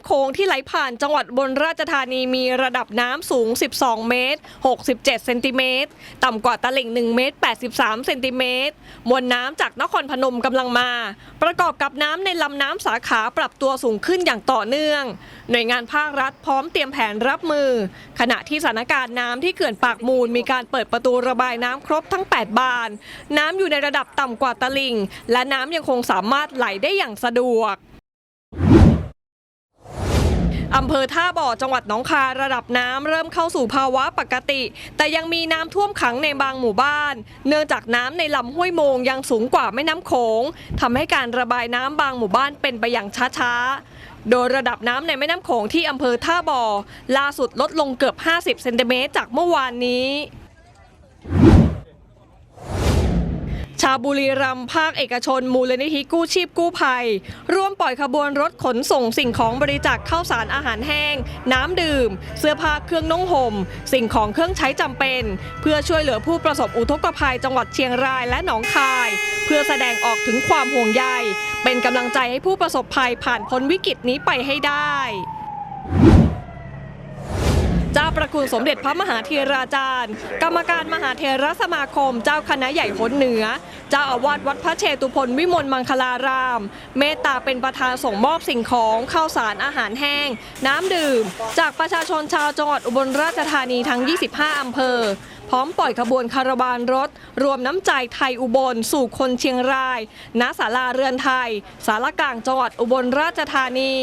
ำโขงที่ไหลผ่านจังหวัดบนราชธานีมีระดับน้ำสูง 12 เมตร 67 เซนติเมตร ต่ำกว่าตลิ่ง 1 เมตร 83 เซนติเมตร มวลน้ำจากนครพนมกำลังมา ประกอบกับน้ำในลำน้ำสาขาปรับตัวสูงขึ้นอย่างต่อเนื่อง หน่วยงานภาครัฐพร้อมเตรียมแผนรับมือ ขณะที่สถานการณ์น้ำที่เขื่อนปากมูลมีการเปิดประตูระบายน้ำครบทั้ง 8 บาน น้ำอยู่ในระดับต่ำกว่าตลิ่ง และน้ำยังคงสามารถไหลได้อย่างสะดวก อำเภอท่าบ่อจังหวัดหนองคายระดับน้ำเริ่มเข้าสู่ภาวะปกติ แต่ยังมีน้ำท่วมขังในบางหมู่บ้าน เนื่องจากน้ำในลำห้วยโมงยังสูงกว่าแม่น้ำโขงทำให้การระบายน้ำบางหมู่บ้านเป็นไปอย่างช้าๆ โดยระดับน้ำในแม่น้ำโขงที่อำเภอท่าบ่อล่าสุดลดลงเกือบ 50 เซนติเมตรจากเมื่อวานนี้าวบุรีรัมย์ภาคเอกชน มูลนิธิกู้ชีพกู้ภัย ร่วมปล่อยขบวนรถขนส่งสิ่งของบริจาคข้าวสารอาหารแห้ง น้ำดื่ม เสื้อผ้าเครื่องนุ่งห่ม สิ่งของเครื่องใช้จำเป็น เพื่อช่วยเหลือผู้ประสบอุทกภัยจังหวัดเชียงรายและหนองคาย เพื่อแสดงออกถึงความห่วงใยเป็นกำลังใจให้ผู้ประสบภัยผ่านพ้นวิกฤตนี้ไปให้ได้ ระคุณสมเด็จพระมหาเทราจารย์ กรรมการมหาเทรสมาคม เจ้าคณะใหญ่หนเหนือ เจ้าอาวาสวัดพระเชตุพนวิมลมังคลาราม เมตตาเป็นประธานส่งมอบสิ่งของข้าวสารอาหารแห้ง น้ำดื่ม จากประชาชนชาวจังหวัดอุบลราชธานีทั้ง 25 อำเภอ พร้อมปล่อยขบวนคาราวานรถ รวมน้ำใจไทยอุบลสู่คนเชียงรายณศาลาเรือนไทย สารกลางจังหวัดอุบลราชธานี